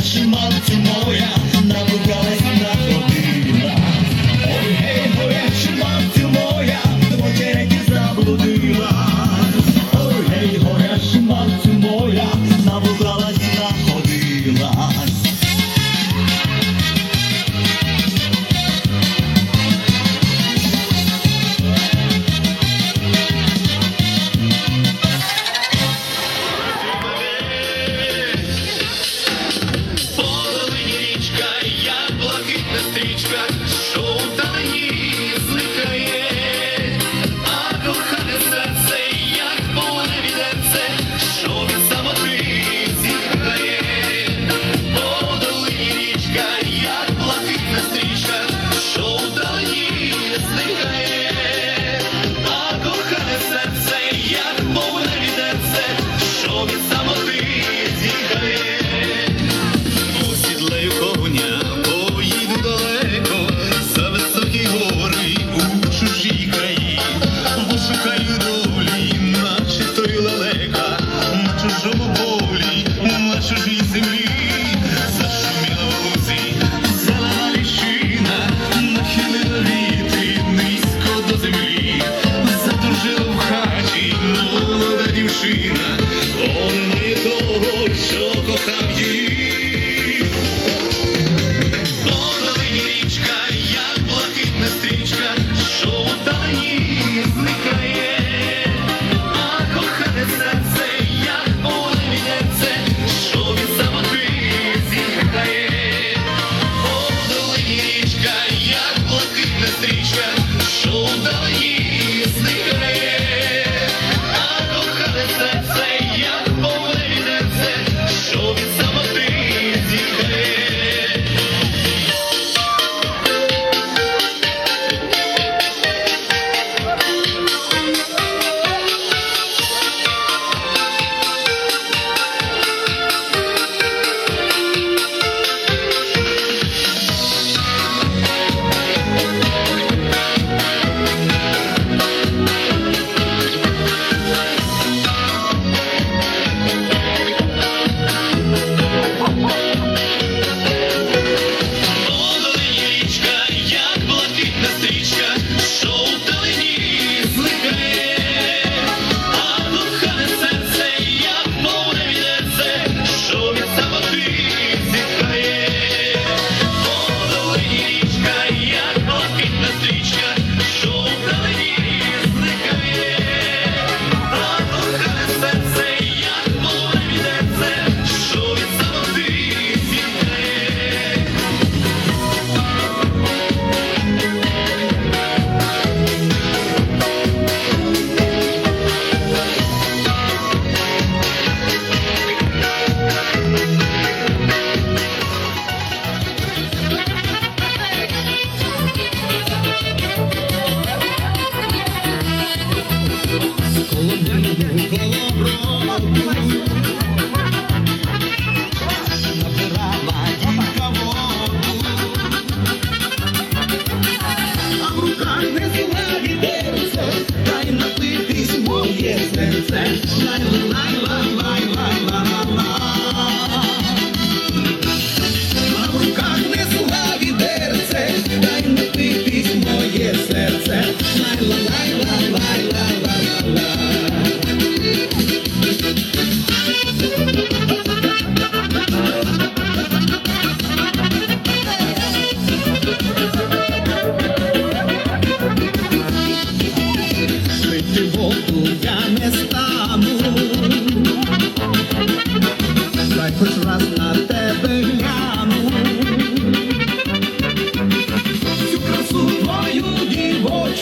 Наші мамці моя набралась на година. Ой, гей, горячі мамці моя, двочереки заблудила. Ой, гей, горячі мамці моя, набралась на. Bolí, uma chuvinha.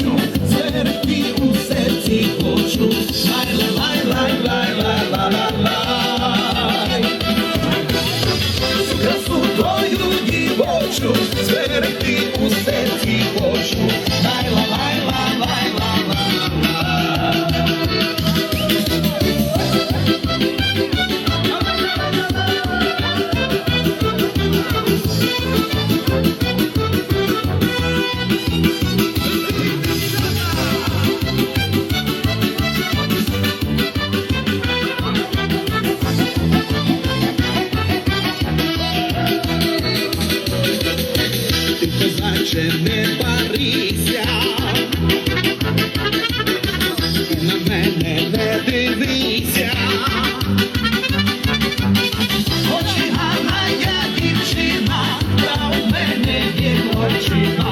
International. Вечірне Парися, на мене не дивися, очі гарна я дівчина, та у мене є очі.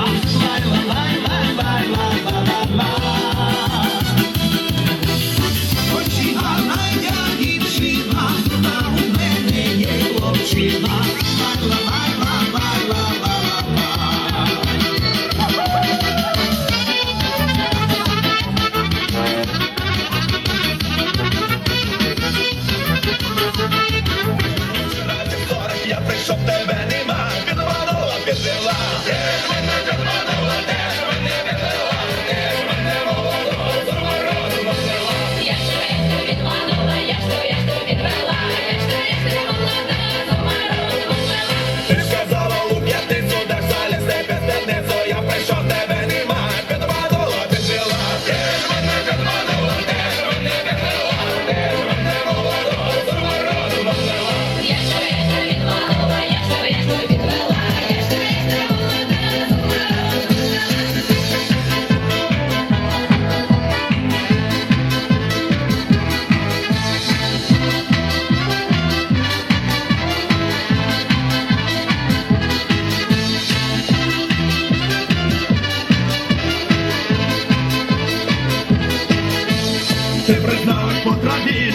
que se va.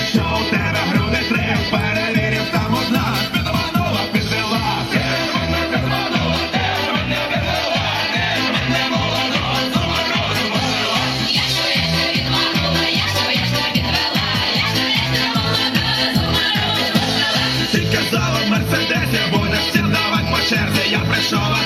Якщо ти мене підманула. Я швидше відманула, мерседесі, будеш всім давать по черзі, я прийшов,